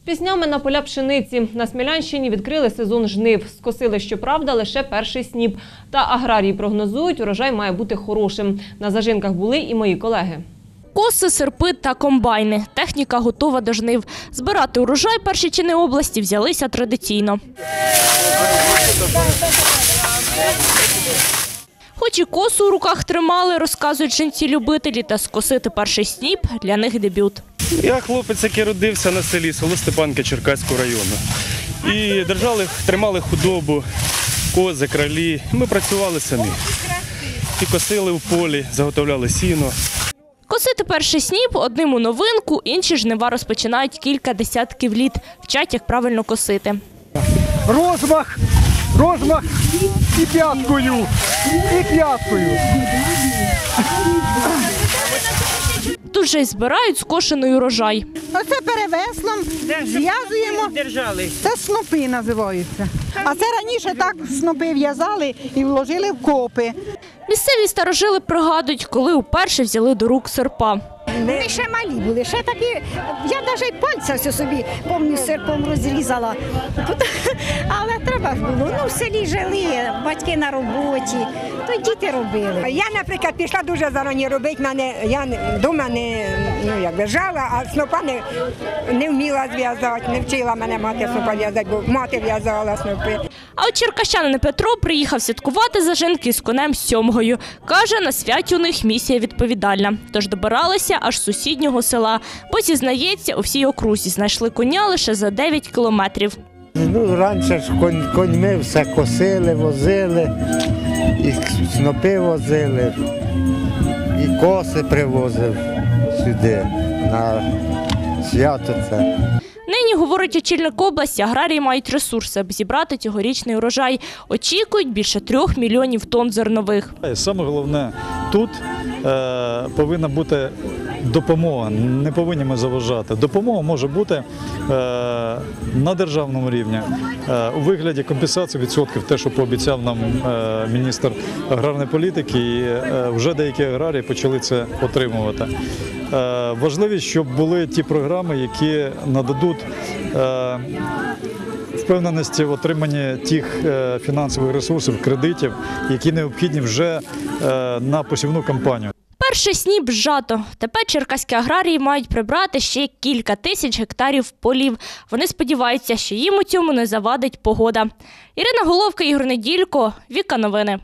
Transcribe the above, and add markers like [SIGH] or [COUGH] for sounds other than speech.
З піснями на поля пшениці на Смілянщині відкрили сезон жнив. Скосили, щоправда, лише перший сніп. Та аграрії прогнозують, урожай має бути хорошим. На зажинках були і мої колеги. Коси, серпи та комбайни. Техніка готова до жнив. Збирати урожай перші чини області взялися традиційно. Хоч і косу у руках тримали, розказують жінці-любителі, та скосити перший сніп для них дебют. Я хлопець, який родився на селі, село Степанка Черкаського району. І держали, тримали худобу, кози, кралі. Ми працювали самі. І косили в полі, заготовляли сіно. Косити перший сніп одним у новинку, інші жнива розпочинають кілька десятків літ. Вчать, як правильно косити. розмах, розмах і п'яткою, і п'яткою. Тут же й збирають скошений урожай. Оце перевеслом зв'язуємо. Це снопи називаються. А це раніше так снопи в'язали і вложили в копи. Місцеві старожили пригадують, коли вперше взяли до рук серпа. Ми ще малі були, ще такі. Я навіть пальця все собі повністю серпом розрізала. [LAUGHS] Але треба було. Ну, в селі жили, батьки на роботі, то діти робили. Я, наприклад, пішла дуже зарані робити. Мене я вдома не ну як би жала, а снопа не, не вміла зв'язати, не вчила мене мати снопа в'язати, бо мати в'язала снопи. А от черкащанин Петро приїхав святкувати зажинки з конем сьомгою. Каже, на святі у них місія відповідальна. Тож добиралися аж з сусіднього села. Бо зізнається, у всій окрузі знайшли коня лише за 9 кілометрів. Ну, раніше ж конь, коньми все косили, возили, і снопи возили, і коси привозив сюди на свято це. Нині, говорить очільник області, аграрії мають ресурси, аби зібрати цьогорічний урожай. Очікують більше трьох мільйонів тонн зернових. Саме головне тут е, повинна бути допомога. Не повинні ми заважати. Допомога може бути е, на державному рівні е, у вигляді компенсації відсотків, те, що пообіцяв нам е, міністр аграрної політики, і е, вже деякі аграрії почали це отримувати. Е, важливість, щоб були ті програми, які нададуть. Е, впевненості в отриманні тих е, фінансових ресурсів, кредитів, які необхідні вже е, на посівну кампанію. Перший сніп зжато. Тепер черкаські аграрії мають прибрати ще кілька тисяч гектарів полів. Вони сподіваються, що їм у цьому не завадить погода. Ірина Головка, Ігор Неділько, Віка Новини.